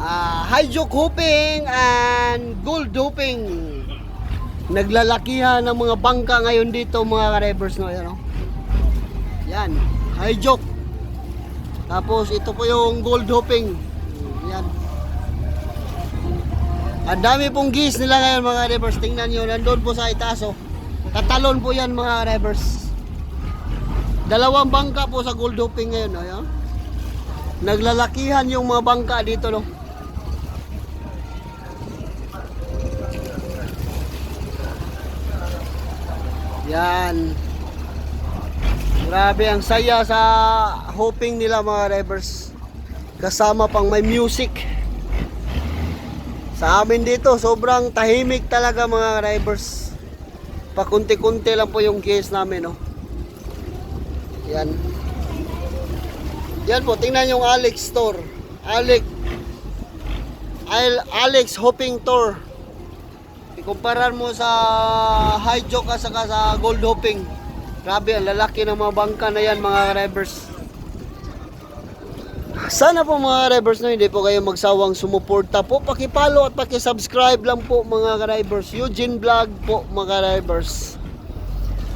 ah, high joke hooping and gold hooping. Naglalakihan ng mga bangka ngayon dito mga ka-revers no, yan, oh. Yan, high joke. Tapos ito po yung gold hooping. Yan. Ang dami pong gis nila ngayon mga revers. Tingnan nyo, nandun po sa itaas oh. Tatalon po yan mga revers. Dalawang bangka po sa gold hooping ngayon. Oh, yan. Naglalakihan yung mga bangka dito no. Yan. Grabe ang saya sa hoping nila mga revers. Kasama pang may music. Sa amin dito, sobrang tahimik talaga mga revers. Pakunti-kunti lang po yung case namin, no. Yan. Yan po, tingnan yung Alex Store. Alex Al- Alex Hopping Tour. Ikumparan mo sa high joke at saka sa gold hopping. Grabe, ang lalaki ng mga bangka na yan mga revers. Sana po mga revers no, hindi po kayo magsawang sumuporta po. Pakipalo at pakisubscribe lang po mga revers. Eugene Vlog po mga revers.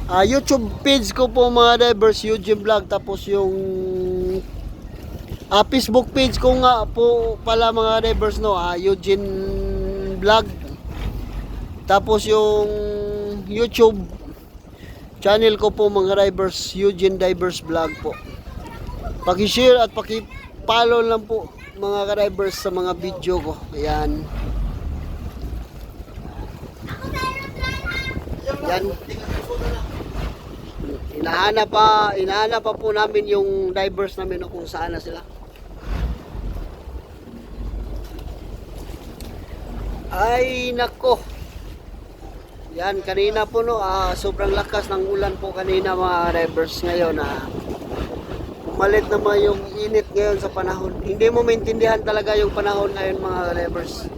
Ah, YouTube page ko po mga revers, Eugene Vlog. Tapos yung ah, Facebook page ko nga po pala mga revers no, ah, Eugene Vlog. Tapos yung YouTube channel ko po mga drivers, Eugene Divers Vlog po. Paki-share at paki-follow lang po mga drivers sa mga video ko. Ayan. Yan. Inahanap pa, inahanap pa po namin yung divers namin no, kung saan na sila. Ay nako. Yan, kanina po no, ah, sobrang lakas ng ulan po kanina mga rivers ngayon na malit naman yung init ngayon sa panahon. Hindi mo maintindihan talaga yung panahon ngayon mga rivers.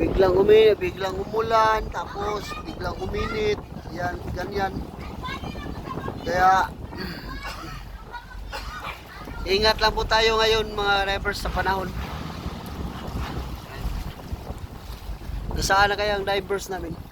Biglang uminit, biglang umulan, tapos biglang uminit. Yan, ganyan. Kaya ingat lang po tayo ngayon mga rivers sa panahon. Nasaan na kaya ang divers namin?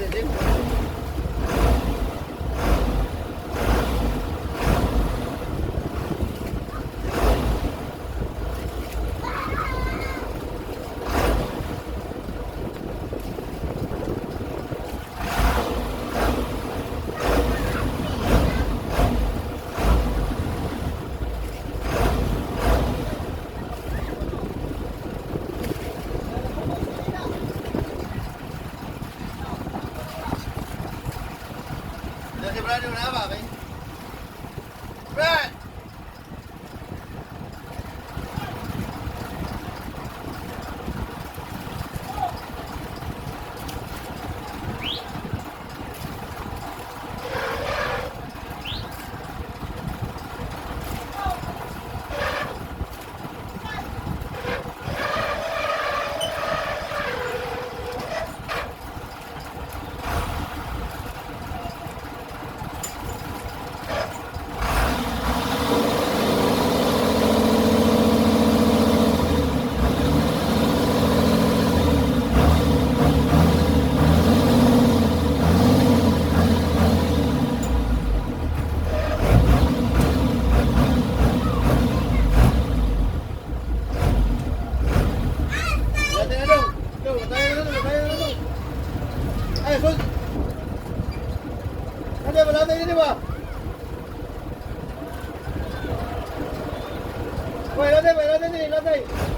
dedik. 哎，说，来这边，来这边，这边。喂，来这，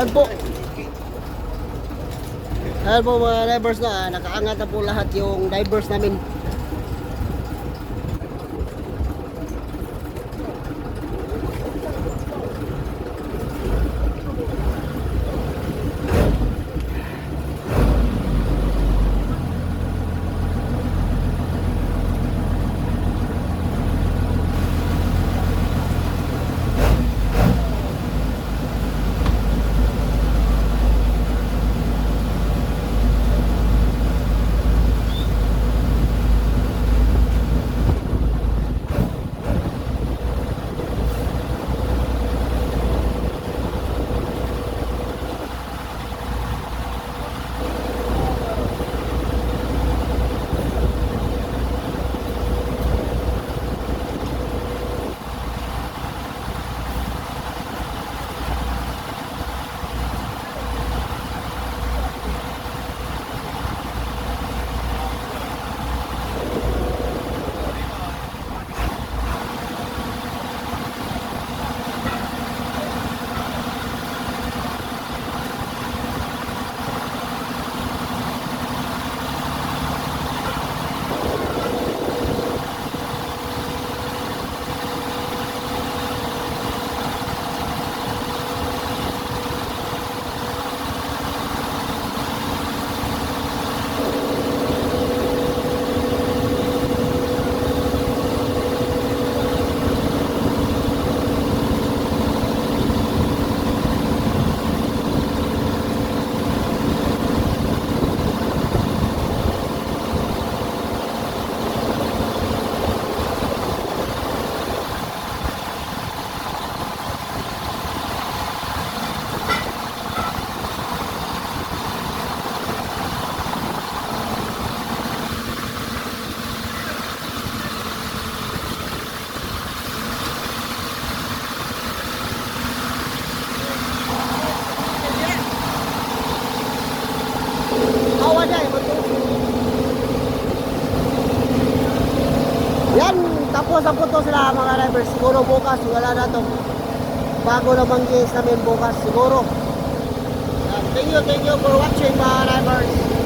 Ayan po. Ayan po mga divers na, nakaangat na po lahat yung divers namin. Yan, tapos ang puto sila mga drivers. Siguro bukas, wala na to. Bago na manggis namin bukas, siguro. Thank you, thank you for watching. Bye.